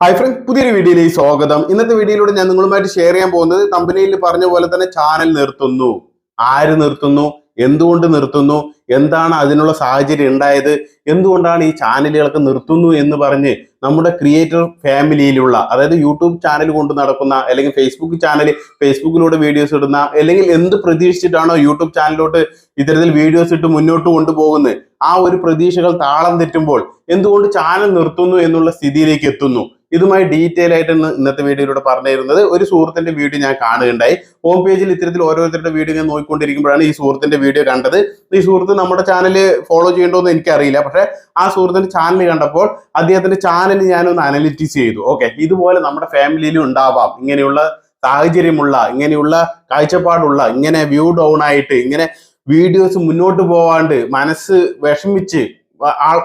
Hi friends പുതിയൊരു വീഡിയോയിലേക്ക് സ്വാഗതം. ഇന്നത്തെ വീഡിയോയിലൂടെ ഞാൻ നിങ്ങളുമായിട്ട് ഷെയർ ചെയ്യാൻ പോകുന്നത് കമ്പനിയിൽ പറഞ്ഞ പോലെ തന്നെ ചാനൽ നിർത്തുന്നു. ആര് നിർത്തുന്നു? എന്തുകൊണ്ട് നിർത്തുന്നു? എന്താണ് അതിനുള്ള സാഹചര്യം ഉണ്ടായത്? എന്തുകൊണ്ടാണ് ഈ ചാനലുകളൊക്കെ നിർത്തുന്നു എന്ന് പറഞ്ഞ് നമ്മുടെ ക്രിയേറ്റർ ഫാമിലിയിലുള്ള അതായത് യൂട്യൂബ് ചാനൽ കൊണ്ട് നടക്കുന്ന അല്ലെങ്കിൽ ഫേസ്ബുക്ക് ചാനൽ ഫേസ്ബുക്കിലൂടെ വീഡിയോസ് ഇടുന്ന അല്ലെങ്കിൽ എന്ത് പ്രതീക്ഷിച്ചിട്ടാണോ യൂട്യൂബ് ചാനലിലോട്ട് ഇത്തരത്തിൽ വീഡിയോസ് ഇട്ട് മുന്നോട്ട് കൊണ്ടുപോകുന്നത്? ആ ഒരു പ്രതീക്ഷകൾ താളം തെറ്റുമ്പോൾ എന്തുകൊണ്ട് ചാനൽ നിർത്തുന്നു എന്നുള്ള സ്ഥിതിയിലേക്ക് എത്തുന്നു? ഇതുമായി ഡീറ്റെയിൽ ആയിട്ട് ഇന്ന് ഇന്നത്തെ വീഡിയോയിലൂടെ പറഞ്ഞു തരുന്നത് ഒരു സുഹൃത്തിന്റെ വീഡിയോ ഞാൻ കാണുകയുണ്ടായി. ഹോം പേജിൽ ഇത്തരത്തിൽ ഓരോരുത്തരുടെ വീഡിയോ ഞാൻ നോക്കിക്കൊണ്ടിരിക്കുമ്പോഴാണ് ഈ സുഹൃത്തിന്റെ വീഡിയോ കണ്ടത്. ഈ സുഹൃത്ത് നമ്മുടെ ചാനൽ ഫോളോ ചെയ്യേണ്ടോന്ന് എനിക്കറിയില്ല. പക്ഷെ ആ സുഹൃത്തിന്റെ ചാനൽ കണ്ടപ്പോൾ അദ്ദേഹത്തിന്റെ ചാനൽ ഞാനൊന്ന് അനലിറ്റിക്സ് ചെയ്തു. ഓക്കെ ഇതുപോലെ നമ്മുടെ ഫാമിലിയിലും ഉണ്ടാവാം. ഇങ്ങനെയുള്ള സാഹചര്യമുള്ള ഇങ്ങനെയുള്ള കാഴ്ചപ്പാടുള്ള ഇങ്ങനെ വ്യൂ ഡൗൺ ആയിട്ട് ഇങ്ങനെ വീഡിയോസ് മുന്നോട്ട് പോവാണ്ട് മനസ്സ് വിഷമിച്ച്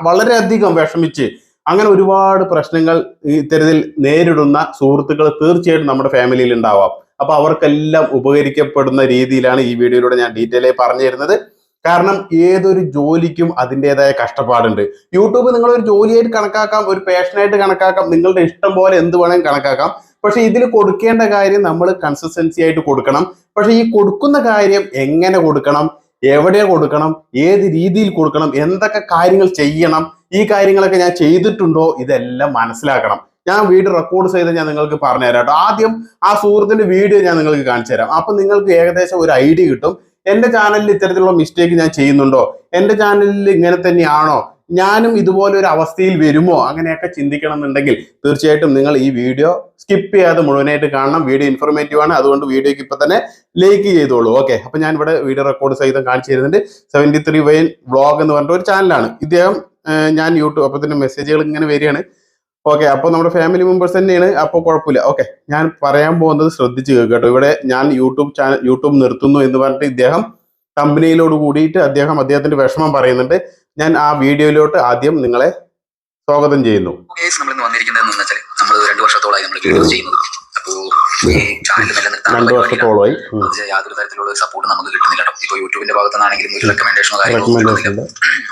വളരെയധികം വിഷമിച്ച് അങ്ങനെ ഒരുപാട് പ്രശ്നങ്ങൾ ഇത്തരത്തിൽ നേരിടുന്ന സുഹൃത്തുക്കൾ തീർച്ചയായിട്ടും നമ്മുടെ ഫാമിലിയിൽ ഉണ്ടാവാം. അപ്പൊ അവർക്കെല്ലാം ഉപകരിക്കപ്പെടുന്ന രീതിയിലാണ് ഈ വീഡിയോയിലൂടെ ഞാൻ ഡീറ്റെയിൽ ആയി പറഞ്ഞു തരുന്നത് കാരണം ഏതൊരു ജോലിക്കും അതിന്റെതായ കഷ്ടപ്പാടുണ്ട്. യൂട്യൂബ് നിങ്ങളൊരു ജോലിയായിട്ട് കണക്കാക്കാം ഒരു പാഷനായിട്ട് കണക്കാക്കാം നിങ്ങളുടെ ഇഷ്ടം പോലെ എന്ത് വേണമെങ്കിലും കണക്കാക്കാം. പക്ഷെ ഇതിൽ കൊടുക്കേണ്ട കാര്യം നമ്മൾ കൺസിസ്റ്റൻസി ആയിട്ട് കൊടുക്കണം. പക്ഷെ ഈ കൊടുക്കുന്ന കാര്യം എങ്ങനെ കൊടുക്കണം? എവിടെ കൊടുക്കണം? ഏത് രീതിയിൽ കൊടുക്കണം? എന്തൊക്കെ കാര്യങ്ങൾ ചെയ്യണം? ഈ കാര്യങ്ങളൊക്കെ ഞാൻ ചെയ്തിട്ടുണ്ടോ? ഇതെല്ലാം മനസ്സിലാക്കണം. ഞാൻ വീഡിയോ റെക്കോർഡ് ചെയ്ത് ഞാൻ നിങ്ങൾക്ക് പറഞ്ഞു തരാം കേട്ടോ. ആദ്യം ആ സുഹൃത്തിന്റെ വീഡിയോ ഞാൻ നിങ്ങൾക്ക് കാണിച്ചു തരാം. അപ്പൊ നിങ്ങൾക്ക് ഏകദേശം ഒരു ഐഡിയ കിട്ടും. എന്റെ ചാനലിൽ ഇത്തരത്തിലുള്ള മിസ്റ്റേക്ക് ഞാൻ ചെയ്യുന്നുണ്ടോ? എന്റെ ചാനലിൽ ഇങ്ങനെ തന്നെയാണോ? ഞാനും ഇതുപോലെ ഒരു അവസ്ഥയിൽ വരുമോ? അങ്ങനെയൊക്കെ ചിന്തിക്കണം എന്നുണ്ടെങ്കിൽ തീർച്ചയായിട്ടും നിങ്ങൾ ഈ വീഡിയോ സ്കിപ്പ് ചെയ്യാതെ മുഴുവനായിട്ട് കാണണം. വീഡിയോ ഇൻഫോർമേറ്റീവ് ആണ്. അതുകൊണ്ട് വീഡിയോക്ക് ഇപ്പൊ തന്നെ ലൈക്ക് ചെയ്തോളൂ. ഓക്കെ അപ്പൊ ഞാൻ ഇവിടെ വീഡിയോ റെക്കോർഡ് സഹിതം കാണിച്ചു തരുന്നുണ്ട്. സെവന്റി ത്രീ വൈൻ വ്ളോഗ് എന്ന് പറഞ്ഞിട്ട് ഒരു ചാനലാണ് ഇദ്ദേഹം ഞാൻ യൂട്യൂബ് അപ്പൊ തന്നെ മെസ്സേജുകൾ ഇങ്ങനെ വരികയാണ്. ഓക്കെ അപ്പൊ നമ്മുടെ ഫാമിലി മെമ്പേഴ്സ് തന്നെയാണ്. അപ്പോൾ കുഴപ്പമില്ല. ഓക്കെ ഞാൻ പറയാൻ പോകുന്നത് ശ്രദ്ധിച്ച് കേട്ടോ. ഇവിടെ ഞാൻ യൂട്യൂബ് ചാനൽ യൂട്യൂബ് നിർത്തുന്നു എന്ന് പറഞ്ഞിട്ട് ഇദ്ദേഹം കമ്പനിയിലോട് കൂടിയിട്ട് അദ്ദേഹം അദ്ദേഹത്തിന്റെ വിഷമം പറയുന്നുണ്ട്. ഞാൻ ആ വീഡിയോയിലോട്ട് ആദ്യം നിങ്ങളെ സ്വാഗതം ചെയ്യുന്നു. നമ്മൾ നമ്മൾ രണ്ടു വർഷത്തോളമായി നമ്മൾ വീഡിയോസ് ചെയ്യുന്നത്. അപ്പോ ഈ ചാനൽ നിലനിർത്താനുള്ള. വർഷത്തോളമായി. യാതൊരു തരത്തിലുള്ള സപ്പോർട്ട് നമുക്ക് കിട്ടുന്നില്ല കേട്ടോ. ഇപ്പൊ യൂട്യൂബിന്റെ ഭാഗത്തു നിന്നാണെങ്കിലും ഒരു റെക്കമെൻഡേഷനോ കാര്യങ്ങളോ കിട്ടുന്നില്ല.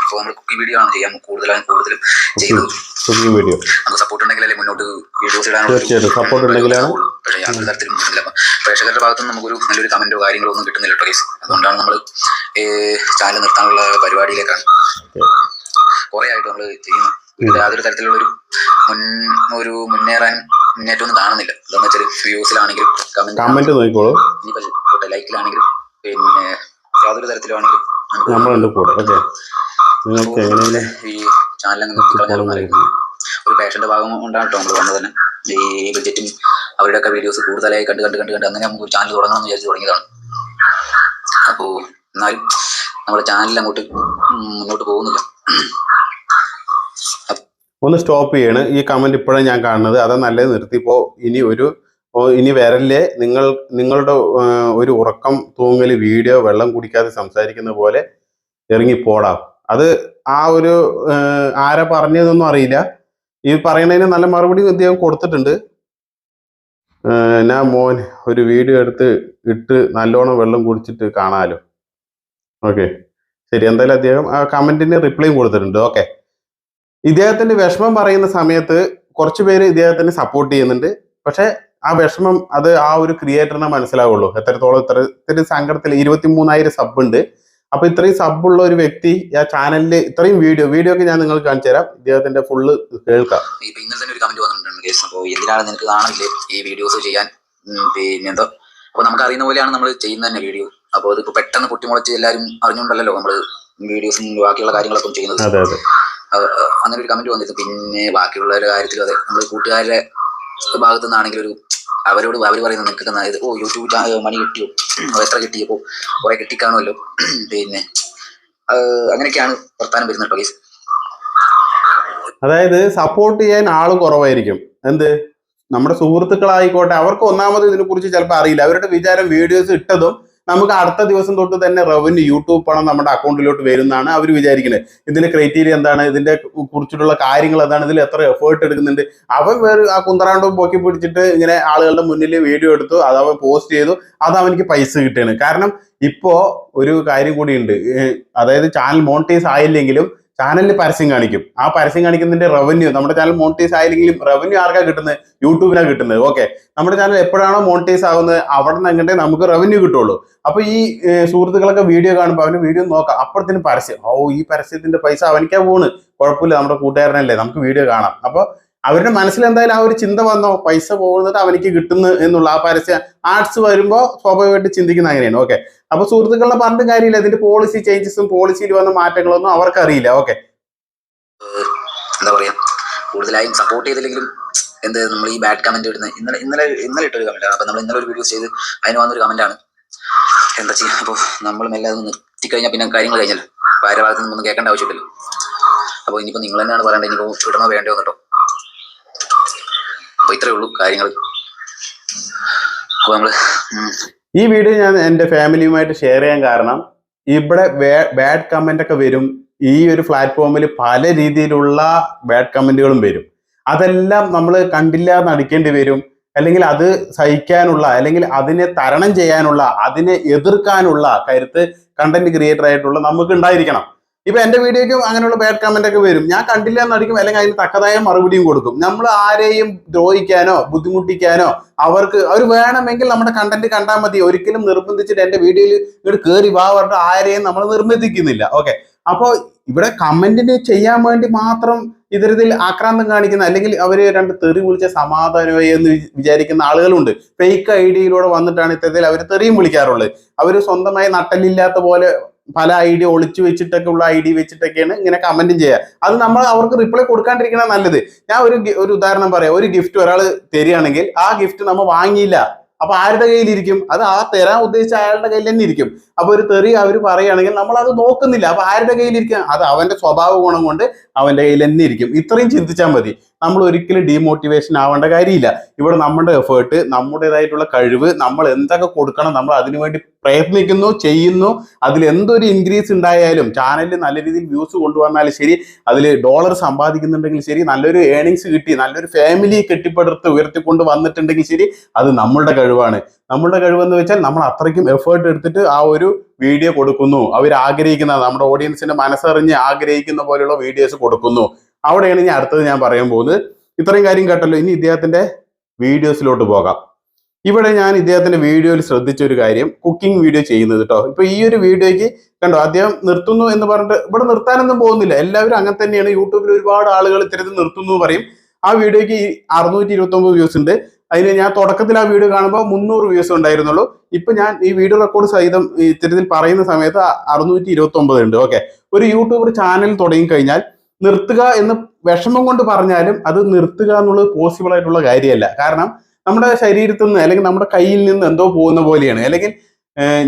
ഇപ്പൊ നമ്മൾ കുക്കിംഗ് വീഡിയോ ആണ് ചെയ്യാൻ കൂടുതലായും കൂടുതലും ചെയ്യുന്നത്. കുക്കിംഗ് വീഡിയോ നമുക്ക് സപ്പോർട്ട് ഉണ്ടെങ്കിലല്ലേ മുന്നോട്ട് വീഡിയോസ് ഇടാനുള്ള സപ്പോർട്ട് ഉണ്ടെങ്കിലാണ് പക്ഷേ യാതൊരു തരത്തിലും കിട്ടുന്നില്ല. പ്രേക്ഷകരുടെ ഭാഗത്തു നിന്ന് നമുക്കൊരു നല്ലൊരു കമന്റോ കാര്യങ്ങളോ ഒന്നും കിട്ടുന്നില്ല കേട്ടോ കേസ് അതുകൊണ്ടാണ് നമ്മൾ ചാനൽ നിർത്താനുള്ള പരിപാടിയിലേക്കാണ് കുറെ ആയിട്ട് നമ്മൾ ചെയ്യുന്നത്. യാതൊരു തരത്തിലുള്ള ഒരു മുൻ ഒരു മുന്നേറാൻ മുന്നേറ്റം ഒന്നും കാണുന്നില്ല. എന്താന്ന് വെച്ചാൽ വ്യൂസിലാണെങ്കിലും കമന്റ് നോക്കിക്കോളൂ. ഇനിയിപ്പോ ലൈക്കിലാണെങ്കിലും പിന്നെ യാതൊരു തരത്തിലാണെങ്കിലും നമ്മളുണ്ട് കൂടെ ഓക്കെ. നിങ്ങൾക്ക് എങ്ങനെയാണ് ഈ ചാനൽ അറിയുന്നത് ഒരു പാഷന്റെ ഭാഗം കൊണ്ടാണ് കേട്ടോ നമ്മൾ വന്നത് തന്നെ. ഈ ബഡ്ജറ്റും അവരുടെയൊക്കെ വീഡിയോസ് കൂടുതലായി കണ്ട് കണ്ട് കണ്ട് കണ്ട് അങ്ങനെ നമുക്ക് ഒരു ചാനൽ തുടങ്ങണം എന്ന് വിചാരിച്ച് തുടങ്ങിയതാണ്. അപ്പോ എന്നാലും നമ്മുടെ ചാനൽ അങ്ങോട്ട് മുന്നോട്ട് പോകുന്നില്ല. ഒന്ന് സ്റ്റോപ്പ് ചെയ്യണം. ഈ കമന്റ് ഇപ്പോഴാണ് ഞാൻ കാണുന്നത്. അത് നല്ലത് നിർത്തിപ്പോ ഇനി ഒരു ഇനി വരല്ലേ നിങ്ങൾ നിങ്ങളുടെ ഒരു ഉറക്കം തൂങ്ങൽ വീഡിയോ വെള്ളം കുടിക്കാതെ സംസാരിക്കുന്ന പോലെ ഇറങ്ങി പോടാം. അത് ആ ഒരു ആരാ പറഞ്ഞതൊന്നും അറിയില്ല. ഈ പറയണതിന് നല്ല മറുപടി അദ്ദേഹം കൊടുത്തിട്ടുണ്ട്. ഞാൻ മോൻ ഒരു വീഡിയോ എടുത്ത് ഇട്ട് നല്ലോണം വെള്ളം കുടിച്ചിട്ട് കാണാലോ. ഓക്കെ. ശരി എന്തായാലും അദ്ദേഹം ആ കമന്റിന് റിപ്ലൈയും കൊടുത്തിട്ടുണ്ട്. ഓക്കെ. ഇദ്ദേഹത്തിന്റെ വിഷമം പറയുന്ന സമയത്ത് കുറച്ചു പേര് ഇദ്ദേഹത്തിന് സപ്പോർട്ട് ചെയ്യുന്നുണ്ട്. പക്ഷെ ആ വിഷമം അത് ആ ഒരു ക്രിയേറ്ററിനെ മനസ്സിലാവുള്ളൂ. എത്രത്തോളം ഇത്ര ഇത്തിരി സങ്കടത്തിൽ ഇരുപത്തി മൂന്നായിരം സബ് ഉണ്ട്. അപ്പൊ ഇത്രയും സബ് ഉള്ള ഒരു വ്യക്തി ആ ചാനലിൽ ഇത്രയും വീഡിയോ വീഡിയോ ഒക്കെ ഞാൻ നിങ്ങൾക്ക് കാണിച്ചു തരാം. ഇദ്ദേഹത്തിന്റെ ഫുള്ള് കേൾക്കാം. ഇപ്പൊ ഇന്നലെ തന്നെ ഒരു കമന്റ് വന്നിട്ടുണ്ട് കേസ്. അപ്പോൾ എന്തിനാണ് നിനക്ക് കാണില്ലേ ഈ വീഡിയോസ് ചെയ്യാൻ? ഉം, പിന്നെ എന്തോ. അപ്പൊ നമുക്ക് അറിയുന്ന പോലെയാണ് നമ്മൾ ചെയ്യുന്ന തന്നെ വീഡിയോ അപ്പൊ ഇതിപ്പോ പെട്ടെന്ന് പൊട്ടിമുളച്ച് എല്ലാവരും അറിഞ്ഞുകൊണ്ടല്ലോ നമ്മൾ വീഡിയോസും ബാക്കിയുള്ള കാര്യങ്ങളൊക്കെ ചെയ്യുന്നത്. അങ്ങനെ ഒരു കമന്റ് വന്നിരുന്നു. പിന്നെ ബാക്കിയുള്ളവരുടെ കാര്യത്തിലും അതെ നമ്മൾ കൂട്ടുകാരുടെ ഭാഗത്തു നിന്നാണെങ്കിലും ഒരു അവരോട് അവർ പറയുന്നത് ഇത് ഓ യൂട്യൂബിൽ മണി കിട്ടിയോ? എത്ര കിട്ടിയപ്പോ കുറെ കിട്ടിക്കാണുമല്ലോ പിന്നെ അങ്ങനെയൊക്കെയാണ് വർത്താനം വരുന്നത് കേട്ടോ അതായത് സപ്പോർട്ട് ചെയ്യാൻ ആൾ കുറവായിരിക്കും. എന്ത്? നമ്മുടെ സുഹൃത്തുക്കളായിക്കോട്ടെ അവർക്ക് ഒന്നാമത് ഇതിനെ കുറിച്ച് ചിലപ്പോൾ അറിയില്ല. അവരുടെ വിചാരം വീഡിയോസ് ഇട്ടതും നമുക്ക് അടുത്ത ദിവസം തൊട്ട് തന്നെ റവന്യൂ യൂട്യൂബ് പണം നമ്മുടെ അക്കൗണ്ടിലോട്ട് വരുന്നതാണ് അവർ വിചാരിക്കുന്നത് ഇതിന്റെ ക്രൈറ്റീരിയ എന്താണ്? ഇതിന്റെ കുറിച്ചിട്ടുള്ള കാര്യങ്ങൾ എന്താണ്? ഇതിൽ എത്ര എഫേർട്ട് എടുക്കുന്നുണ്ട്? അവൻ വേറെ ആ കുന്തറാണ്ടവും പൊക്കി പിടിച്ചിട്ട് ഇങ്ങനെ ആളുകളുടെ മുന്നിൽ വീഡിയോ എടുത്തു അത് അവൻ പോസ്റ്റ് ചെയ്തു അത് അവനിക്ക് പൈസ കിട്ടുകയാണ്. കാരണം ഇപ്പോ ഒരു കാര്യം കൂടിയുണ്ട് അതായത് ചാനൽ മോണിറ്റൈസ് ആയില്ലെങ്കിലും ചാനലിൽ പരസ്യം കാണിക്കും. ആ പരസ്യം കാണിക്കുന്നതിന്റെ റവന്യൂ നമ്മുടെ ചാനൽ മോണിറ്റൈസ് ആയില്ലെങ്കിലും റവന്യൂ ആർക്കാ കിട്ടുന്നത്? യൂട്യൂബിനാണ് കിട്ടുന്നത്. ഓക്കെ നമ്മുടെ ചാനൽ എപ്പോഴാണോ മോണിറ്റൈസ് ആവുന്നത് അവിടെ നിന്ന് എങ്ങോട്ടേ നമുക്ക് റവന്യൂ കിട്ടുള്ളൂ. അപ്പൊ ഈ സുഹൃത്തുക്കളൊക്കെ വീഡിയോ കാണുമ്പോൾ അവന് വീഡിയോ നോക്കാം. അപ്പോഴത്തേനും പരസ്യം. ഓ ഈ പരസ്യത്തിന്റെ പൈസ അവനിക്കാ പോണ്. കുഴപ്പമില്ല നമ്മുടെ കൂട്ടുകാരനല്ലേ. നമുക്ക് വീഡിയോ കാണാം. അപ്പൊ അവരുടെ മനസ്സിൽ എന്തായാലും ആ ഒരു ചിന്ത വന്നോ പൈസ പോകുന്നത് അവനിക്ക് കിട്ടുന്നു എന്നുള്ള ആ പരസ്യ ആർട്സ് വരുമ്പോൾ സ്വാഭാവികമായിട്ട് ചിന്തിക്കുന്ന അങ്ങനെയാണ്. ഓക്കെ അപ്പൊ സുഹൃത്തുക്കളെ പറഞ്ഞ കാര്യമില്ല. ഇതിന്റെ പോളിസി ചേഞ്ചസും പോളിസിയിൽ വന്ന മാറ്റങ്ങളൊന്നും അവർക്ക് അറിയില്ല ഓക്കെ എന്താ പറയാ? കൂടുതലായും സപ്പോർട്ട് ചെയ്തില്ലെങ്കിലും എന്ത് നമ്മൾ ഈ ബാഡ് കമന്റ് ഇടുന്ന. ഇന്നലെ ഇന്നലെ ഇന്നലെ ഇട്ടൊരു കമന്റ് ആണ്. അപ്പൊ നമ്മൾ ഇന്നലെ ഒരു വീഡിയോ ചെയ്ത് അതിന് വന്നൊരു കമന്റ് ആണ്. എന്താ ചെയ്യാ? അപ്പൊ നമ്മൾ മെല്ലെ നിർത്തി കഴിഞ്ഞാൽ പിന്നെ കാര്യങ്ങൾ കഴിഞ്ഞല്ലോ. അപ്പൊ ആരുടെ ഭാഗത്ത് നിന്നൊന്നും കേൾക്കേണ്ട ആവശ്യമില്ലല്ലോ. അപ്പൊ ഇനിയിപ്പോ നിങ്ങൾ തന്നെയാണ് പറയേണ്ടത്. ഇനിയിപ്പോ ഇടണോ വേണ്ടോ കേട്ടോ അപ്പൊ ഇത്രേ ഉള്ളൂ കാര്യങ്ങൾ അപ്പൊ നമ്മൾ ഈ വീഡിയോ ഞാൻ എന്റെ ഫാമിലിയുമായിട്ട് ഷെയർ ചെയ്യാൻ കാരണം ഇവിടെ ബാഡ് കമന്റ് ഒക്കെ വരും. ഈ ഒരു പ്ലാറ്റ്ഫോമിൽ പല രീതിയിലുള്ള ബാഡ് കമന്റുകളും വരും. അതെല്ലാം നമ്മൾ കണ്ടില്ല എന്ന് അടിക്കേണ്ടി വരും. അല്ലെങ്കിൽ അത് സഹിക്കാനുള്ള അല്ലെങ്കിൽ അതിനെ തരണം ചെയ്യാനുള്ള അതിനെ എതിർക്കാനുള്ള കരുത്ത് കണ്ടന്റ് ക്രിയേറ്റർ ആയിട്ടുള്ള നമുക്ക് ഉണ്ടായിരിക്കണം. ഇപ്പൊ എന്റെ വീഡിയോക്ക് അങ്ങനെയുള്ള ബാഡ് കമന്റ് ഒക്കെ വരും. ഞാൻ കണ്ടില്ല എന്നടിക്കും അല്ലെങ്കിൽ അതിന് തക്കതായ മറുപടിയും കൊടുക്കും. നമ്മൾ ആരെയും ദ്രോഹിക്കാനോ ബുദ്ധിമുട്ടിക്കാനോ അവർക്ക് അവർ വേണമെങ്കിൽ നമ്മുടെ കണ്ടന്റ് കണ്ടാൽ മതി. ഒരിക്കലും നിർബന്ധിച്ചിട്ട് എന്റെ വീഡിയോയിൽ ഇങ്ങോട്ട് കയറി വാ പറഞ്ഞിട്ട് ആരെയും നമ്മൾ നിർബന്ധിക്കുന്നില്ല. ഓക്കെ അപ്പോൾ ഇവിടെ കമന്റിന് ചെയ്യാൻ വേണ്ടി മാത്രം ഇത്തരത്തിൽ ആക്രാന്തം കാണിക്കുന്ന അല്ലെങ്കിൽ അവർ രണ്ട് തെറി വിളിച്ച സമാധാനമായി എന്ന് വിചാരിക്കുന്ന ആളുകളുണ്ട്. ഫേക്ക് ഐഡിയയിലൂടെ വന്നിട്ടാണ് ഇത്തരത്തിൽ അവർ തെറിയും വിളിക്കാറുള്ളത്. അവർ സ്വന്തമായി നട്ടലില്ലാത്ത പോലെ പല ഐ ഡി ഒളിച്ചു വെച്ചിട്ടൊക്കെ ഉള്ള ഐ ഡി വെച്ചിട്ടൊക്കെയാണ് ഇങ്ങനെ കമന്റും ചെയ്യുക. അത് നമ്മൾ അവർക്ക് റിപ്ലൈ കൊടുക്കാണ്ടിരിക്കണ നല്ലത്. ഞാൻ ഒരു ഒരു ഉദാഹരണം പറയാം. ഒരു ഗിഫ്റ്റ് ഒരാൾ തരികയാണെങ്കിൽ ആ ഗിഫ്റ്റ് നമ്മൾ വാങ്ങിയില്ല. അപ്പൊ ആരുടെ കയ്യിലിരിക്കും? അത് ആ തരാൻ ഉദ്ദേശിച്ച അയാളുടെ കയ്യിൽ തന്നെ ഇരിക്കും. അപ്പൊ ഒരു തെറി അവർ പറയുകയാണെങ്കിൽ നമ്മൾ അത് നോക്കുന്നില്ല. അപ്പൊ ആരുടെ കയ്യിലിരിക്കും? അത് അവന്റെ സ്വഭാവ ഗുണം കൊണ്ട് അവന്റെ കയ്യിൽ തന്നെ ഇരിക്കും. ഇത്രയും ചിന്തിച്ചാൽ മതി. നമ്മൾ ഒരിക്കലും ഡീമോട്ടിവേഷൻ ആവേണ്ട കാര്യമില്ല. ഇവിടെ നമ്മുടെ എഫേർട്ട് നമ്മുടേതായിട്ടുള്ള കഴിവ് നമ്മൾ എന്തൊക്കെ കൊടുക്കണം നമ്മൾ അതിനുവേണ്ടി പ്രയത്നിക്കുന്നു ചെയ്യുന്നു. അതിൽ എന്തൊരു ഇൻക്രീസ് ഉണ്ടായാലും ചാനലിൽ നല്ല രീതിയിൽ വ്യൂസ് കൊണ്ടുവന്നാലും ശരി അതിൽ ഡോളർ സമ്പാദിക്കുന്നുണ്ടെങ്കിൽ ശരി നല്ലൊരു ഏണിങ്സ് കിട്ടി നല്ലൊരു ഫാമിലി കെട്ടിപ്പടുത്ത് ഉയർത്തിക്കൊണ്ട് വന്നിട്ടുണ്ടെങ്കിൽ ശരി അത് നമ്മളുടെ കഴിവാണ്. നമ്മളുടെ കഴിവെന്ന് വെച്ചാൽ നമ്മൾ അത്രയ്ക്കും എഫേർട്ട് എടുത്തിട്ട് ആ ഒരു വീഡിയോ കൊടുക്കുന്നു. അവർ ആഗ്രഹിക്കുന്ന നമ്മുടെ ഓഡിയൻസിന്റെ മനസ്സറിഞ്ഞ് ആഗ്രഹിക്കുന്ന പോലെയുള്ള വീഡിയോസ് കൊടുക്കുന്നു. അവിടെയാണ് ഇനി അടുത്തത് ഞാൻ പറയാൻ പോകുന്നത്. ഇത്രയും കാര്യം കേട്ടല്ലോ. ഇനി ഇദ്ദേഹത്തിന്റെ വീഡിയോസിലോട്ട് പോകാം. ഇവിടെ ഞാൻ ഇദ്ദേഹത്തിന്റെ വീഡിയോയിൽ ശ്രദ്ധിച്ച ഒരു കാര്യം. കുക്കിംഗ് വീഡിയോ ചെയ്യുന്നത് കേട്ടോ ഇപ്പൊ ഈ ഒരു വീഡിയോയ്ക്ക് കണ്ടോ അദ്ദേഹം നിർത്തുന്നു എന്ന് പറഞ്ഞിട്ട് ഇവിടെ നിർത്താനൊന്നും പോകുന്നില്ല. എല്ലാവരും അങ്ങനെ തന്നെയാണ്. യൂട്യൂബിൽ ഒരുപാട് ആളുകൾ ഇത്തരത്തിൽ നിർത്തുന്നു പറയും. ആ വീഡിയോയ്ക്ക് അറുന്നൂറ്റി ഇരുപത്തി ഒമ്പത് വ്യൂസ് ഉണ്ട്. അതിന് ഞാൻ തുടക്കത്തിൽ ആ വീഡിയോ കാണുമ്പോൾ മുന്നൂറ് വ്യൂസ് ഉണ്ടായിരുന്നുള്ളൂ. ഇപ്പൊ ഞാൻ ഈ വീഡിയോ റെക്കോർഡ് സഹിതം ഇത്തരത്തിൽ പറയുന്ന സമയത്ത് അറുന്നൂറ്റി ഇരുപത്തി ഒമ്പത് ഉണ്ട്. ഓക്കെ ഒരു യൂട്യൂബർ ചാനൽ തുടങ്ങി കഴിഞ്ഞാൽ നിർത്തുക എന്ന് വിഷമം കൊണ്ട് പറഞ്ഞാലും അത് നിർത്തുക എന്നുള്ളത് പോസിബിൾ ആയിട്ടുള്ള കാര്യമല്ല. കാരണം നമ്മുടെ ശരീരത്തിൽ നിന്ന് അല്ലെങ്കിൽ നമ്മുടെ കയ്യിൽ നിന്ന് എന്തോ പോകുന്ന പോലെയാണ്. അല്ലെങ്കിൽ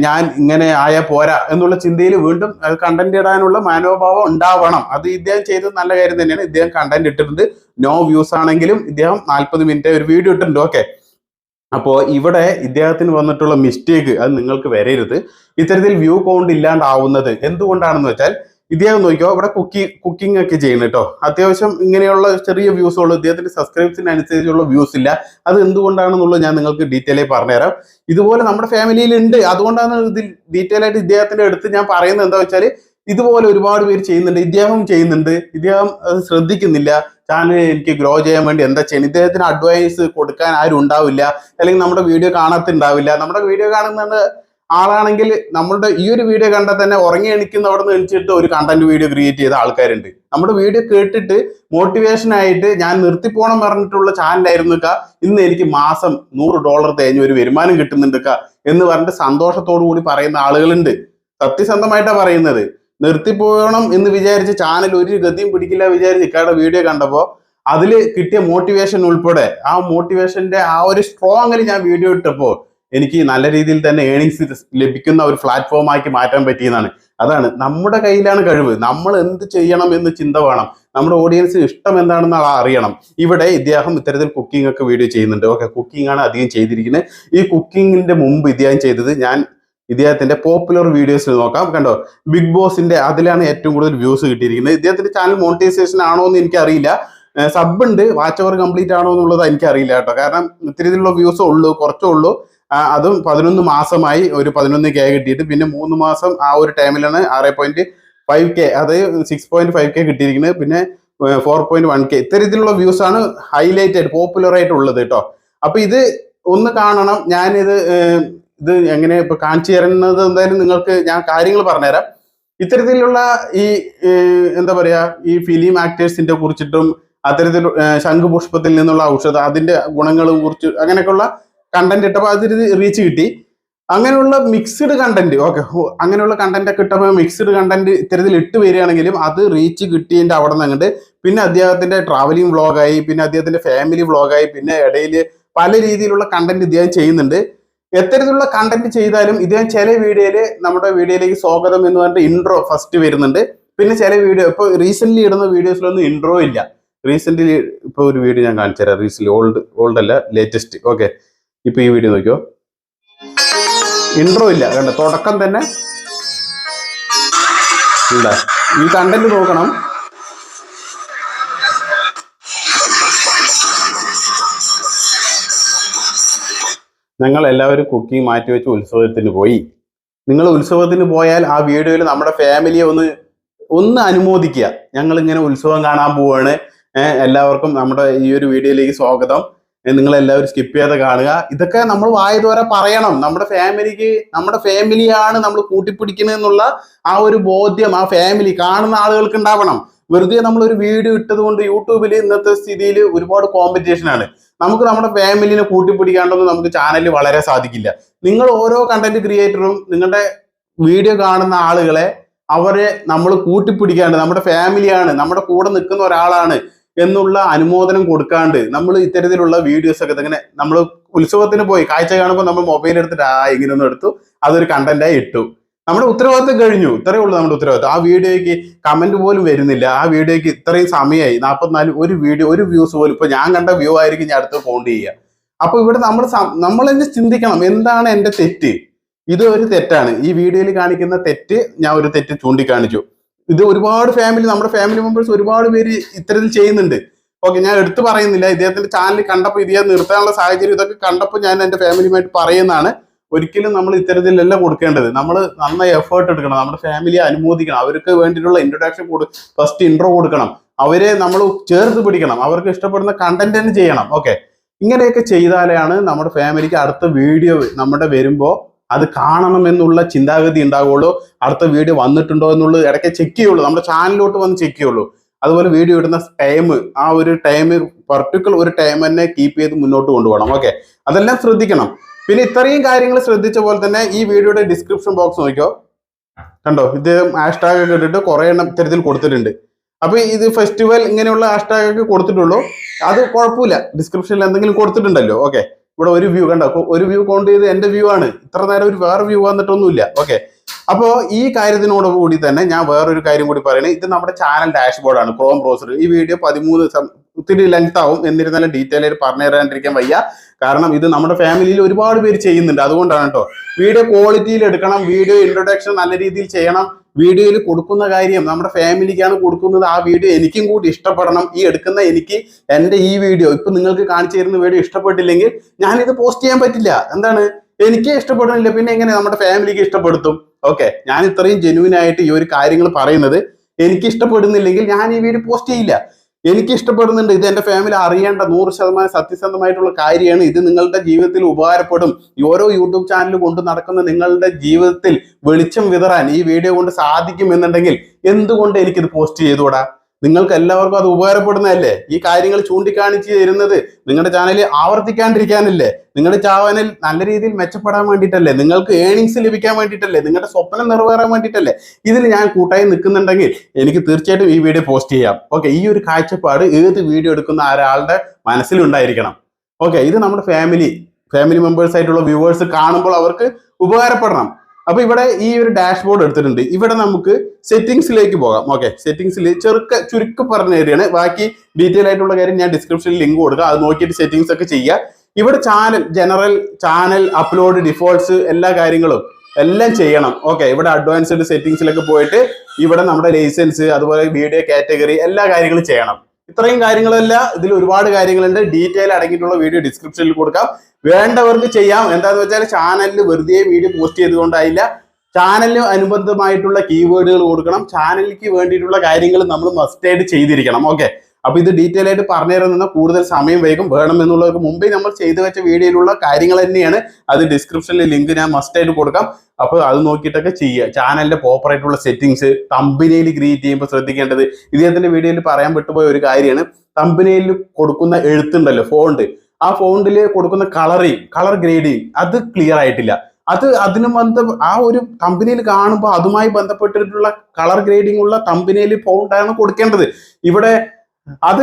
ഞാൻ ഇങ്ങനെ ആയ പോരാ എന്നുള്ള ചിന്തയിൽ വീണ്ടും അത് കണ്ടന്റ് ഇടാനുള്ള മനോഭാവം ഉണ്ടാവണം. അത് ഇദ്ദേഹം ചെയ്തത് നല്ല കാര്യം തന്നെയാണ്. ഇദ്ദേഹം കണ്ടന്റ് ഇട്ടിട്ടുണ്ട്. നോ വ്യൂസ് ആണെങ്കിലും ഇദ്ദേഹം നാൽപ്പത് മിനിറ്റ് ഒരു വീഡിയോ ഇട്ടിട്ടുണ്ട്. ഓക്കെ അപ്പോൾ ഇവിടെ ഇദ്ദേഹത്തിന് വന്നിട്ടുള്ള മിസ്റ്റേക്ക് അത് നിങ്ങൾക്ക് വരരുത്. ഇത്തരത്തിൽ വ്യൂ കൗണ്ട് ഇല്ലാണ്ടാവുന്നത് എന്തുകൊണ്ടാണെന്ന് വെച്ചാൽ ഇദ്ദേഹം നോക്കിയോ ഇവിടെ കുക്കി കുക്കിംഗ് ഒക്കെ ചെയ്യുന്നു കേട്ടോ അത്യാവശ്യം ഇങ്ങനെയുള്ള ചെറിയ വ്യൂസ് ഉള്ളു. ഇദ്ദേഹത്തിന്റെ സബ്സ്ക്രൈബ്സിന് അനുസരിച്ചുള്ള വ്യൂസ് ഇല്ല. അത് എന്തുകൊണ്ടാണെന്നുള്ളത് ഞാൻ നിങ്ങൾക്ക് ഡീറ്റെയിൽ ആയി പറഞ്ഞുതരാം. ഇതുപോലെ നമ്മുടെ ഫാമിലിയിൽ ഉണ്ട്. അതുകൊണ്ടാണ് ഇതിൽ ഡീറ്റെയിൽ ആയിട്ട് ഇദ്ദേഹത്തിന്റെ അടുത്ത് ഞാൻ പറയുന്നത് എന്താ വെച്ചാൽ ഇതുപോലെ ഒരുപാട് പേര് ചെയ്യുന്നുണ്ട്. ഇദ്ദേഹം ചെയ്യുന്നുണ്ട്. ഇദ്ദേഹം ശ്രദ്ധിക്കുന്നില്ല. ചാനൽ എനിക്ക് ഗ്രോ ചെയ്യാൻ വേണ്ടി എന്താ ചെയ്യണം ഇദ്ദേഹത്തിന് അഡ്വൈസ് കൊടുക്കാൻ ആരും ഉണ്ടാവില്ല. അല്ലെങ്കിൽ നമ്മുടെ വീഡിയോ കാണാത്തുണ്ടാവില്ല നമ്മുടെ വീഡിയോ കാണുന്ന ആളാണെങ്കിൽ നമ്മളുടെ ഈ ഒരു വീഡിയോ കണ്ടാൽ തന്നെ ഉറങ്ങി എണിക്കുന്ന അവിടെ നിന്ന് എണിച്ചിട്ട് ഒരു കണ്ടന്റ് വീഡിയോ ക്രിയേറ്റ് ചെയ്ത ആൾക്കാരുണ്ട്. നമ്മുടെ വീഡിയോ കേട്ടിട്ട് മോട്ടിവേഷൻ ആയിട്ട് ഞാൻ നിർത്തിപ്പോണം പറഞ്ഞിട്ടുള്ള ചാനലായിരുന്നു ക ഇന്ന് എനിക്ക് മാസം നൂറ് ഡോളർ തേഞ്ഞ് ഒരു വരുമാനം കിട്ടുന്നുണ്ട് ക എന്ന് പറഞ്ഞിട്ട് സന്തോഷത്തോടു കൂടി പറയുന്ന ആളുകളുണ്ട്. സത്യസന്ധമായിട്ടാണ് പറയുന്നത്. നിർത്തിപ്പോകണം എന്ന് വിചാരിച്ച് ചാനൽ ഒരു ഗതിയും പിടിക്കില്ല വിചാരിച്ച് ഇക്കാരുടെ വീഡിയോ കണ്ടപ്പോൾ അതിൽ കിട്ടിയ മോട്ടിവേഷൻ ഉൾപ്പെടെ ആ മോട്ടിവേഷന്റെ ആ ഒരു സ്ട്രോങ്ങിൽ ഞാൻ വീഡിയോ ഇട്ടപ്പോൾ എനിക്ക് നല്ല രീതിയിൽ തന്നെ ഏണിങ്സ് ലഭിക്കുന്ന ഒരു പ്ലാറ്റ്ഫോം ആക്കി മാറ്റാൻ പറ്റിയെന്നാണ്. അതാണ് നമ്മുടെ കയ്യിലാണ് കഴിവ്. നമ്മൾ എന്ത് ചെയ്യണം എന്ന് ചിന്ത വേണം. നമ്മുടെ ഓഡിയൻസിന് ഇഷ്ടം എന്താണെന്ന് അറിയണം. ഇവിടെ ഇദ്ദേഹം ഇത്തരത്തിൽ കുക്കിംഗ് ഒക്കെ വീഡിയോ ചെയ്യുന്നുണ്ട്. ഓക്കെ കുക്കിംഗ് ആണ് അധികം ചെയ്തിരിക്കുന്നത്. ഈ കുക്കിങ്ങിന്റെ മുമ്പ് ഇദ്ദേഹം ചെയ്തത് ഞാൻ ഇദ്ദേഹത്തിന്റെ പോപ്പുലർ വീഡിയോസിൽ നോക്കാം. കണ്ടോ? ബിഗ് ബോസിന്റെ അതിലാണ് ഏറ്റവും കൂടുതൽ വ്യൂസ് കിട്ടിയിരിക്കുന്നത്. ഇദ്ദേഹത്തിന്റെ ചാനൽ മോണിറ്റൈസേഷൻ ആണോ എന്ന് എനിക്കറിയില്ല. സബ് ഉണ്ട്. വാച്ച് അവർ കംപ്ലീറ്റ് ആണോ എന്നുള്ളത് എനിക്കറിയില്ല കേട്ടോ. കാരണം ഇത്തരത്തിലുള്ള വ്യൂസ് ഉള്ളൂ കുറച്ചേ ഉള്ളൂ. അതും പതിനൊന്ന് മാസമായി ഒരു പതിനൊന്ന് കെ കിട്ടിയിട്ട് പിന്നെ മൂന്ന് മാസം ആ ഒരു ടൈമിലാണ് ആറ് പോയിന്റ് ഫൈവ് കെ അത് സിക്സ് പോയിന്റ് ഫൈവ് കെ കിട്ടിയിരിക്കുന്നത്. പിന്നെ ഫോർ പോയിന്റ് വൺ കെ ഇത്തരത്തിലുള്ള വ്യൂസ് ആണ് ഹൈലൈറ്റ് ആയിട്ട് പോപ്പുലർ ആയിട്ട് ഉള്ളത് കേട്ടോ. അപ്പൊ ഇത് ഒന്ന് കാണണം. ഞാനിത് ഇത് എങ്ങനെ ഇപ്പൊ കാണിച്ചു തരുന്നത് എന്തായാലും നിങ്ങൾക്ക് ഞാൻ കാര്യങ്ങൾ പറഞ്ഞുതരാം. ഇത്തരത്തിലുള്ള ഈ എന്താ പറയാ ഈ ഫിലിം ആക്ടേഴ്സിന്റെ കുറിച്ചിട്ടും അത്തരത്തിൽ ശംഖുപുഷ്പത്തിൽ നിന്നുള്ള ഔഷധം അതിന്റെ ഗുണങ്ങളും കുറിച്ച് അങ്ങനെയൊക്കെയുള്ള കണ്ടന്റ് ഇട്ടപ്പോൾ അതിൽ റീച്ച് കിട്ടി. അങ്ങനെയുള്ള മിക്സ്ഡ് കണ്ടന്റ് ഓക്കെ അങ്ങനെയുള്ള കണ്ടന്റ് ഒക്കെ ഇട്ടപ്പോൾ മിക്സ്ഡ് കണ്ടന്റ് ഇത്തരത്തിൽ ഇട്ട് വരികയാണെങ്കിലും അത് റീച്ച് കിട്ടിയതിന്റെ അവിടെ നിന്ന് അങ്ങോട്ട് പിന്നെ അദ്ദേഹത്തിന്റെ ട്രാവലിംഗ് വ്ളോഗായി പിന്നെ അദ്ദേഹത്തിന്റെ ഫാമിലി വ്ളോഗായി പിന്നെ ഇടയിൽ പല രീതിയിലുള്ള കണ്ടന്റ് ഇദ്ദേഹം ചെയ്യുന്നുണ്ട്. എത്തരത്തിലുള്ള കണ്ടന്റ് ചെയ്താലും ഇദ്ദേഹം ചില വീഡിയോയിൽ നമ്മുടെ വീഡിയോയിലേക്ക് സ്വാഗതം എന്ന് പറഞ്ഞിട്ട് ഇൻട്രോ ഫസ്റ്റ് വരുന്നുണ്ട്. പിന്നെ ചില വീഡിയോ ഇപ്പൊ റീസെന്റ് ഇടുന്ന വീഡിയോസിലൊന്നും ഇൻട്രോ ഇല്ല. റീസെന്റ് ഇപ്പൊ ഒരു വീഡിയോ ഞാൻ കാണിച്ചു തരാം റീസെന്റ് ഓൾഡ് ഓൾഡ് അല്ല ലേറ്റസ്റ്റ് ഓക്കെ ഇപ്പൊ ഈ വീഡിയോ നോക്കിയോ? ഇൻട്രോ ഇല്ല കണ്ട? തുടക്കം തന്നെ ഈ കണ്ടന്റ് നോക്കണം. ഞങ്ങൾ എല്ലാവരും കുക്കിംഗ് മാറ്റിവെച്ച് ഉത്സവത്തിന് പോയി. നിങ്ങൾ ഉത്സവത്തിന് പോയാൽ ആ വീഡിയോയിൽ നമ്മുടെ ഫാമിലിയെ ഒന്ന് ഒന്ന് അനുമോദിക്കുക. ഞങ്ങൾ ഇങ്ങനെ ഉത്സവം കാണാൻ പോവാണ്. എല്ലാവർക്കും നമ്മുടെ ഈ ഒരു വീഡിയോയിലേക്ക് സ്വാഗതം. നിങ്ങൾ എല്ലാവരും സ്കിപ്പ് ചെയ്യാതെ കാണുക. ഇതൊക്കെ നമ്മൾ വായതോരെ പറയണം. നമ്മുടെ ഫാമിലിക്ക് നമ്മുടെ ഫാമിലിയാണ് നമ്മൾ കൂട്ടിപ്പിടിക്കുന്നത് എന്നുള്ള ആ ഒരു ബോധ്യം ആ ഫാമിലി കാണുന്ന ആളുകൾക്ക് ഉണ്ടാവണം. വെറുതെ നമ്മൾ ഒരു വീഡിയോ ഇട്ടത് കൊണ്ട് യൂട്യൂബിൽ ഇന്നത്തെ സ്ഥിതിയിൽ ഒരുപാട് കോമ്പറ്റീഷനാണ് നമുക്ക് നമ്മുടെ ഫാമിലിനെ കൂട്ടിപ്പിടിക്കാണ്ടൊന്നും നമുക്ക് ചാനലിൽ വളരെ സാധിക്കില്ല. നിങ്ങൾ ഓരോ കണ്ടന്റ് ക്രിയേറ്ററും നിങ്ങളുടെ വീഡിയോ കാണുന്ന ആളുകളെ അവരെ നമ്മൾ കൂട്ടിപ്പിടിക്കാണ്ട് നമ്മുടെ ഫാമിലിയാണ് നമ്മുടെ കൂടെ നിൽക്കുന്ന ഒരാളാണ് എന്നുള്ള അനുമോദനം കൊടുക്കാണ്ട് നമ്മൾ ഇത്തരത്തിലുള്ള വീഡിയോസ് ഒക്കെ ഇങ്ങനെ നമ്മൾ ഉത്സവത്തിന് പോയി കാഴ്ച കാണുമ്പോൾ നമ്മൾ മൊബൈൽ എടുത്തിട്ട് ആ ഇങ്ങനെ ഒന്ന് എടുത്തു. അതൊരു കണ്ടന്റായി ഇട്ടു. നമ്മുടെ ഉത്തരവാദിത്തം കഴിഞ്ഞു. ഇത്രയേ ഉള്ളൂ നമ്മുടെ ഉത്തരവാദിത്തം ആ വീഡിയോയ്ക്ക് കമന്റ് പോലും വരുന്നില്ല. ആ വീഡിയോയ്ക്ക് ഇത്രയും സമയമായി നാൽപ്പത്തിനാല് ഒരു വീഡിയോ ഒരു വ്യൂസ് പോലും. ഇപ്പൊ ഞാൻ കണ്ട വ്യൂ ആയിരിക്കും ഞാൻ അടുത്ത് ഫോൺ ചെയ്യുക. അപ്പൊ ഇവിടെ നമ്മൾ നമ്മൾ തന്നെ ചിന്തിക്കണം. എന്താണ് എന്റെ തെറ്റ്? ഇത് ഒരു തെറ്റാണ്. ഈ വീഡിയോയിൽ കാണിക്കുന്ന തെറ്റ് ഞാൻ ഒരു തെറ്റ് ചൂണ്ടിക്കാണിച്ചു. ഇത് ഒരുപാട് ഫാമിലി നമ്മുടെ ഫാമിലി മെമ്പേഴ്സ് ഒരുപാട് പേര് ഇത്തരത്തിൽ ചെയ്യുന്നുണ്ട്. ഓക്കെ ഞാൻ എടുത്തു പറയുന്നില്ല. ഇദ്ദേഹത്തിന്റെ ചാനൽ കണ്ടപ്പോൾ ഇതേ നിർത്താനുള്ള സാഹചര്യം ഇതൊക്കെ കണ്ടപ്പോൾ ഞാൻ എന്റെ ഫാമിലിയുമായിട്ട് പറയുന്നതാണ്. ഒരിക്കലും നമ്മൾ ഇത്തരത്തിലല്ല കൊടുക്കേണ്ടത്. നമ്മൾ നന്നായി എഫേർട്ട് എടുക്കണം. നമ്മുടെ ഫാമിലിയെ അനുമോദിക്കണം. അവർക്ക് വേണ്ടിയിട്ടുള്ള ഇൻട്രൊഡക്ഷൻ കൊടു ഫസ്റ്റ് ഇൻട്രോ കൊടുക്കണം. അവരെ നമ്മൾ ചേർത്ത് പിടിക്കണം. അവർക്ക് ഇഷ്ടപ്പെടുന്ന കണ്ടന്റ് തന്നെ ചെയ്യണം. ഓക്കെ ഇങ്ങനെയൊക്കെ ചെയ്താലാണ് നമ്മുടെ ഫാമിലിക്ക് അടുത്ത വീഡിയോ നമ്മുടെ വരുമ്പോൾ അത് കാണണമെന്നുള്ള ചിന്താഗതി ഉണ്ടാവുള്ളൂ. അടുത്ത വീഡിയോ വന്നിട്ടുണ്ടോ എന്നുള്ളത് ഇടയ്ക്ക് ചെക്ക് ചെയ്യുള്ളൂ. നമ്മുടെ ചാനലിലോട്ട് വന്ന് ചെക്ക് ചെയ്യുള്ളൂ. അതുപോലെ വീഡിയോ ഇടുന്ന ടൈം ആ ഒരു ടൈം പർട്ടിക്കുലർ ഒരു ടൈം തന്നെ കീപ്പ് ചെയ്ത് മുന്നോട്ട് കൊണ്ടുപോകണം. ഓക്കെ അതെല്ലാം ശ്രദ്ധിക്കണം. പിന്നെ ഇത്രയും കാര്യങ്ങൾ ശ്രദ്ധിച്ച പോലെ തന്നെ ഈ വീഡിയോയുടെ ഡിസ്ക്രിപ്ഷൻ ബോക്സ് നോക്കിയോ കണ്ടോ? ഇത് ഹാഷ്ടാഗ് ഒക്കെ ഇട്ടിട്ട് കുറെ എണ്ണം ഇത്തരത്തിൽ കൊടുത്തിട്ടുണ്ട്. അപ്പൊ ഇത് ഫെസ്റ്റിവൽ ഇങ്ങനെയുള്ള ഹാഷ്ടാഗ് ഒക്കെ കൊടുത്തിട്ടുള്ളൂ. അത് കുഴപ്പമില്ല. ഡിസ്ക്രിപ്ഷനിൽ എന്തെങ്കിലും കൊടുത്തിട്ടുണ്ടല്ലോ. ഓക്കെ ഇവിടെ ഒരു വ്യൂ കണ്ടോ? ഒരു വ്യൂ കൗണ്ട് ചെയ്ത് എന്റെ വ്യൂ ആണ്. ഇത്ര നേരം ഒരു വേറെ വ്യൂ വന്നിട്ടൊന്നുമില്ല. ഓക്കെ അപ്പോൾ ഈ കാര്യത്തിനോട് കൂടി തന്നെ ഞാൻ വേറൊരു കാര്യം കൂടി പറയുന്നത് ഇത് നമ്മുടെ ചാനൽ ഡാഷ്ബോർഡ് ആണ് ക്രോം ബ്രൗസർ ഈ വീഡിയോ പതിമൂന്ന് ഒത്തിരി ലെങ്ത് ആവും. എന്നിരുന്നാലും ഡീറ്റെയിൽ ആയിട്ട് പറഞ്ഞു തരാണ്ടിരിക്കാൻ വയ്യ. കാരണം ഇത് നമ്മുടെ ഫാമിലിയിൽ ഒരുപാട് പേര് ചെയ്യുന്നുണ്ട്. അതുകൊണ്ടാണ് കേട്ടോ. വീഡിയോ ക്വാളിറ്റിയിൽ എടുക്കണം. വീഡിയോ ഇൻട്രൊഡക്ഷൻ നല്ല രീതിയിൽ ചെയ്യണം. വീഡിയോയിൽ കൊടുക്കുന്ന കാര്യം നമ്മുടെ ഫാമിലിക്കാണ് കൊടുക്കുന്നത് ആ വീഡിയോ എനിക്കും കൂടി ഇഷ്ടപ്പെടണം. ഈ എടുക്കുന്ന എനിക്ക് എന്റെ ഈ വീഡിയോ ഇപ്പൊ നിങ്ങൾക്ക് കാണിച്ചു തരുന്ന വീഡിയോ ഇഷ്ടപ്പെട്ടില്ലെങ്കിൽ ഞാനിത് പോസ്റ്റ് ചെയ്യാൻ പറ്റില്ല. എന്താണ്? എനിക്ക് ഇഷ്ടപ്പെടുന്നില്ല പിന്നെ എങ്ങനെ നമ്മുടെ ഫാമിലിക്ക് ഇഷ്ടപ്പെടുത്തും? ഓക്കെ ഞാൻ ഇത്രയും ജെനുവിൻ ആയിട്ട് ഈ ഒരു കാര്യങ്ങൾ പറയുന്നത് എനിക്ക് ഇഷ്ടപ്പെടുന്നില്ലെങ്കിൽ ഞാൻ ഈ വീഡിയോ പോസ്റ്റ് ചെയ്യില്ല. എനിക്ക് ഇഷ്ടപ്പെടുന്നുണ്ട്. ഇത് എന്റെ ഫാമിലി അറിയേണ്ട നൂറ് ശതമാനം സത്യസന്ധമായിട്ടുള്ള കാര്യമാണ്. ഇത് നിങ്ങളുടെ ജീവിതത്തിൽ ഉപകാരപ്പെടും. ഓരോ യൂട്യൂബ് ചാനൽ കൊണ്ട് നടക്കുന്ന നിങ്ങളുടെ ജീവിതത്തിൽ വെളിച്ചം വിതറാൻ ഈ വീഡിയോ കൊണ്ട് സാധിക്കും എന്നുണ്ടെങ്കിൽ എന്തുകൊണ്ട് എനിക്കിത് പോസ്റ്റ് ചെയ്തുകൂടാ? നിങ്ങൾക്ക് എല്ലാവർക്കും അത് ഉപകാരപ്പെടുന്നതല്ലേ? ഈ കാര്യങ്ങൾ ചൂണ്ടിക്കാണിച്ച് തരുന്നത് നിങ്ങളുടെ ചാനലിൽ ആവർത്തിക്കാണ്ടിരിക്കാനല്ലേ? നിങ്ങളുടെ ചാനൽ നല്ല രീതിയിൽ മെച്ചപ്പെടാൻ വേണ്ടിയിട്ടല്ലേ? നിങ്ങൾക്ക് ഏണിങ്സ് ലഭിക്കാൻ വേണ്ടിയിട്ടല്ലേ? നിങ്ങളുടെ സ്വപ്നം നിറവേറാൻ വേണ്ടിയിട്ടല്ലേ? ഇതിൽ ഞാൻ കൂട്ടായി നിൽക്കുന്നുണ്ടെങ്കിൽ എനിക്ക് തീർച്ചയായിട്ടും ഈ വീഡിയോ പോസ്റ്റ് ചെയ്യാം. ഓക്കെ ഈ ഒരു കാഴ്ചപ്പാട് ഏത് വീഡിയോ എടുക്കുന്ന ഒരാളുടെ മനസ്സിലുണ്ടായിരിക്കണം ഓക്കെ ഇത് നമ്മുടെ ഫാമിലി ഫാമിലി മെമ്പേഴ്സ് ആയിട്ടുള്ള വ്യൂവേഴ്സ് കാണുമ്പോൾ അവർക്ക് ഉപകാരപ്പെടണം. അപ്പൊ ഇവിടെ ഈ ഒരു ഡാഷ്ബോർഡ് എടുത്തിട്ടുണ്ട്. ഇവിടെ നമുക്ക് സെറ്റിംഗ്സിലേക്ക് പോകാം. ഓക്കെ സെറ്റിംഗ്സിൽ ചെറുക്ക ചുരുക്കം പറഞ്ഞ ഏരിയയാണ്. ബാക്കി ഡീറ്റെയിൽ ആയിട്ടുള്ള കാര്യം ഞാൻ ഡിസ്ക്രിപ്ഷനിൽ ലിങ്ക് കൊടുക്കാം. അത് നോക്കിയിട്ട് സെറ്റിംഗ്സ് ഒക്കെ ചെയ്യുക. ഇവിടെ channel general channel upload defaults എല്ലാ കാര്യങ്ങളും എല്ലാം ചെയ്യണം. ഓക്കെ ഇവിടെ അഡ്വാൻസ്ഡ് സെറ്റിംഗ്സിലൊക്കെ പോയിട്ട് ഇവിടെ നമ്മുടെ ലൈസൻസ് അതുപോലെ വീഡിയോ കാറ്റഗറി എല്ലാ കാര്യങ്ങളും ചെയ്യണം. ഇത്രയും കാര്യങ്ങളല്ല ഇതിൽ ഒരുപാട് കാര്യങ്ങളുണ്ട്. ഡീറ്റെയിൽ അടങ്ങിയിട്ടുള്ള വീഡിയോ ഡിസ്ക്രിപ്ഷനിൽ കൊടുക്കാം. വേണ്ടവർക്ക് ചെയ്യാം. എന്താന്ന് വെച്ചാൽ ചാനലിൽ വെറുതെ വീഡിയോ പോസ്റ്റ് ചെയ്തുകൊണ്ടായില്ല. ചാനലിന് അനുബന്ധമായിട്ടുള്ള കീവേഡുകൾ കൊടുക്കണം. ചാനലിലേക്ക് വേണ്ടിയിട്ടുള്ള കാര്യങ്ങൾ നമ്മൾ മസ്റ്റ് ആയിട്ട് ചെയ്തിരിക്കണം. ഓക്കെ അപ്പൊ ഇത് ഡീറ്റെയിൽ ആയിട്ട് പറഞ്ഞു തരുന്ന കൂടുതൽ സമയം വൈകും. വേണം എന്നുള്ളവർക്ക് മുമ്പേ നമ്മൾ ചെയ്തു വെച്ച വീഡിയോയിലുള്ള കാര്യങ്ങൾ തന്നെയാണ്. അത് ഡിസ്ക്രിപ്ഷനിൽ ലിങ്ക് ഞാൻ മസ്റ്റ് ആയിട്ട് കൊടുക്കാം. അപ്പോൾ അത് നോക്കിയിട്ടൊക്കെ ചെയ്യുക. ചാനലിന്റെ പ്രോപ്പർ ആയിട്ടുള്ള സെറ്റിംഗ്സ് തമ്പനയിൽ ക്രിയേറ്റ് ചെയ്യുമ്പോൾ ശ്രദ്ധിക്കേണ്ടത്. ഇദ്ദേഹത്തിന്റെ വീഡിയോയിൽ പറയാൻ വിട്ടുപോയ ഒരു കാര്യമാണ്. തമ്പനയിൽ കൊടുക്കുന്ന എഴുത്തുണ്ടല്ലോ ഫോണ്ട് ആ ഫോണ്ടിൽ കൊടുക്കുന്ന കളറിങ് കളർ ഗ്രേഡിങ് അത് ക്ലിയർ ആയിട്ടില്ല. അത് അതിന് ബന്ധ ആ ഒരു കമ്പനിയിൽ കാണുമ്പോൾ അതുമായി ബന്ധപ്പെട്ടിട്ടുള്ള കളർ ഗ്രേഡിംഗ് ഉള്ള കമ്പനിയിൽ ഫോണ്ടാണ് കൊടുക്കേണ്ടത്. ഇവിടെ അത്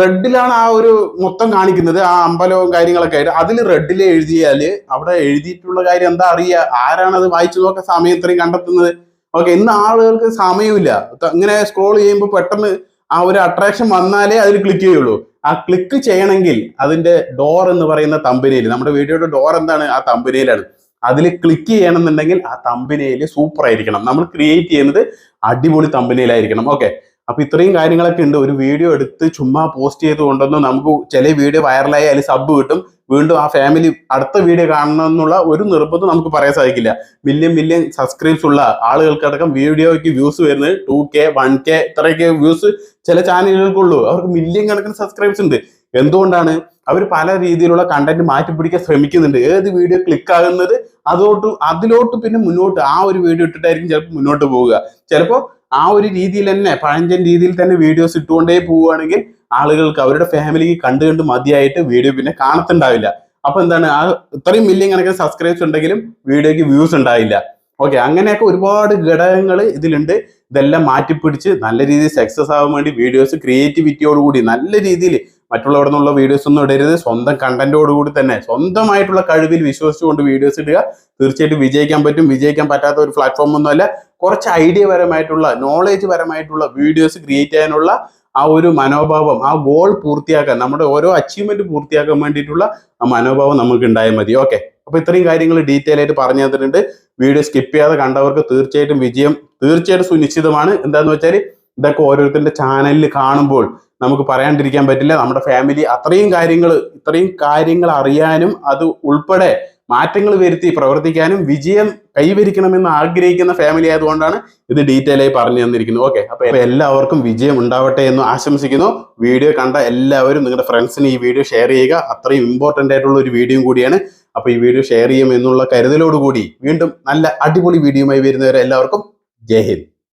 റെഡിലാണ് ആ ഒരു മൊത്തം കാണിക്കുന്നത് ആ അമ്പലവും കാര്യങ്ങളൊക്കെ. ആയിട്ട് അതിൽ റെഡിൽ എഴുതിയാൽ അവിടെ എഴുതിയിട്ടുള്ള കാര്യം എന്താ അറിയുക അത് വായിച്ചു നോക്കാൻ സമയം ഇത്രയും കണ്ടെത്തുന്നത്? ഓക്കെ ഇന്ന് ആളുകൾക്ക് സമയമില്ല. ഇങ്ങനെ സ്ക്രോൾ ചെയ്യുമ്പോൾ പെട്ടെന്ന് ആ ഒരു അട്രാക്ഷൻ വന്നാലേ അതിൽ ക്ലിക്ക് ചെയ്യുള്ളൂ. ആ ക്ലിക്ക് ചെയ്യണമെങ്കിൽ അതിന്റെ ഡോർ എന്ന് പറയുന്ന തമ്പനയിൽ നമ്മുടെ വീഡിയോയുടെ ഡോർ എന്താണ്? ആ തമ്പനയിലാണ് അതിൽ ക്ലിക്ക് ചെയ്യണമെന്നുണ്ടെങ്കിൽ ആ തമ്പനയിൽ സൂപ്പർ ആയിരിക്കണം. നമ്മൾ ക്രിയേറ്റ് ചെയ്യുന്നത് അടിപൊളി തമ്പനയിലായിരിക്കണം ഓക്കെ അപ്പൊ ഇത്രയും കാര്യങ്ങളൊക്കെ ഉണ്ട്. ഒരു വീഡിയോ എടുത്ത് ചുമ്മാ പോസ്റ്റ് ചെയ്ത് നമുക്ക് ചില വീഡിയോ വൈറലായി അതിൽ സബ് കിട്ടും. വീണ്ടും ആ ഫാമിലി അടുത്ത വീഡിയോ കാണണം എന്നുള്ള ഒരു നിർബന്ധം നമുക്ക് പറയാൻ സാധിക്കില്ല. മില്യൺ മില്യൺ സബ്സ്ക്രൈബ്സ് ഉള്ള ആളുകൾക്കടക്കം വീഡിയോയ്ക്ക് വ്യൂസ് വരുന്നത് ടു കെ വൺ കെ ഇത്രയൊക്കെ വ്യൂസ് ചില ചാനലുകൾക്കുള്ളൂ അവർക്ക് മില്യൺ കണക്കിന് സബ്സ്ക്രൈബ്സ് ഉണ്ട്. എന്തുകൊണ്ടാണ്? അവർ പല രീതിയിലുള്ള കണ്ടന്റ് മാറ്റി പിടിക്കാൻ ശ്രമിക്കുന്നുണ്ട്. ഏത് വീഡിയോ ക്ലിക്ക് ആകുന്നത് അതോട്ട് അതിലോട്ട് പിന്നെ മുന്നോട്ട് ആ ഒരു വീഡിയോ ഇട്ടിട്ടായിരിക്കും ചിലപ്പോൾ മുന്നോട്ട് പോവുക. ചിലപ്പോൾ ആ ഒരു രീതിയിൽ തന്നെ പഴഞ്ചൻ രീതിയിൽ തന്നെ വീഡിയോസ് ഇട്ടുകൊണ്ടേ പോവുകയാണെങ്കിൽ ആളുകൾക്ക് അവരുടെ ഫാമിലിക്ക് കണ്ടു കണ്ട് മതിയായിട്ട് വീഡിയോ പിന്നെ കാണത്തുണ്ടാവില്ല. അപ്പൊ എന്താണ്? ആ ഇത്രയും മില്യൺ കണക്കിന് സബ്സ്ക്രൈബ്സ് ഉണ്ടെങ്കിലും വീഡിയോക്ക് വ്യൂസ് ഉണ്ടാവില്ല ഓക്കെ അങ്ങനെയൊക്കെ ഒരുപാട് ഘടകങ്ങൾ ഇതിലുണ്ട്. ഇതെല്ലാം മാറ്റിപ്പിടിച്ച് നല്ല രീതിയിൽ സക്സസ് ആവാൻ വേണ്ടി വീഡിയോസ് ക്രിയേറ്റിവിറ്റിയോടുകൂടി നല്ല രീതിയിൽ മറ്റുള്ളവിടെ നിന്നുള്ള വീഡിയോസ് ഒന്നും ഇടരുത്. സ്വന്തം കണ്ടന്റോടുകൂടി തന്നെ സ്വന്തമായിട്ടുള്ള കഴിവിൽ വിശ്വസിച്ചുകൊണ്ട് വീഡിയോസ് ഇടുക. തീർച്ചയായിട്ടും വിജയിക്കാൻ പറ്റും. വിജയിക്കാൻ പറ്റാത്ത ഒരു പ്ലാറ്റ്ഫോം ഒന്നുമല്ല കുറച്ച് ഐഡിയ പരമായിട്ടുള്ള നോളേജ് പരമായിട്ടുള്ള വീഡിയോസ് ക്രിയേറ്റ് ചെയ്യാനുള്ള ആ ഒരു മനോഭാവം ആ ഗോൾ പൂർത്തിയാക്കാൻ നമ്മുടെ ഓരോ അച്ചീവ്മെന്റ് പൂർത്തിയാക്കാൻ വേണ്ടിയിട്ടുള്ള ആ മനോഭാവം നമുക്ക് ഉണ്ടായാൽ മതി. ഓക്കെ അപ്പൊ ഇത്രയും കാര്യങ്ങൾ ഡീറ്റെയിൽ ആയിട്ട് പറഞ്ഞു തന്നിട്ടുണ്ട്. വീഡിയോ സ്കിപ്പ് ചെയ്യാതെ കണ്ടവർക്ക് തീർച്ചയായിട്ടും വിജയം തീർച്ചയായിട്ടും സുനിശ്ചിതമാണ്. എന്താന്ന് വെച്ചാൽ ഇതൊക്കെ ഓരോരുത്തരുടെ ചാനലിൽ കാണുമ്പോൾ നമുക്ക് പറയാണ്ടിരിക്കാൻ പറ്റില്ല. നമ്മുടെ ഫാമിലി അത്രയും കാര്യങ്ങൾ ഇത്രയും കാര്യങ്ങൾ അറിയാനും അത് ഉൾപ്പെടെ മാറ്റങ്ങൾ വരുത്തി പ്രവർത്തിക്കാനും വിജയം കൈവരിക്കണമെന്ന് ആഗ്രഹിക്കുന്ന ഫാമിലി ആയതുകൊണ്ടാണ് ഇത് ഡീറ്റെയിൽ ആയി പറഞ്ഞു തന്നിരിക്കുന്നത്. ഓക്കെ അപ്പൊ എല്ലാവർക്കും വിജയം ഉണ്ടാവട്ടെ എന്ന് ആശംസിക്കുന്നു. വീഡിയോ കണ്ട എല്ലാവരും നിങ്ങളുടെ ഫ്രണ്ട്സിന് ഈ വീഡിയോ ഷെയർ ചെയ്യുക. അത്രയും ഇമ്പോർട്ടന്റ് ആയിട്ടുള്ള ഒരു വീഡിയോ കൂടിയാണ്. അപ്പൊ ഈ വീഡിയോ ഷെയർ ചെയ്യും എന്നുള്ള കരുതലോടുകൂടി വീണ്ടും നല്ല അടിപൊളി വീഡിയോ വീഡിയോയുമായി വരുന്നവരെ എല്ലാവർക്കും ജയ് ഹിന്ദ്.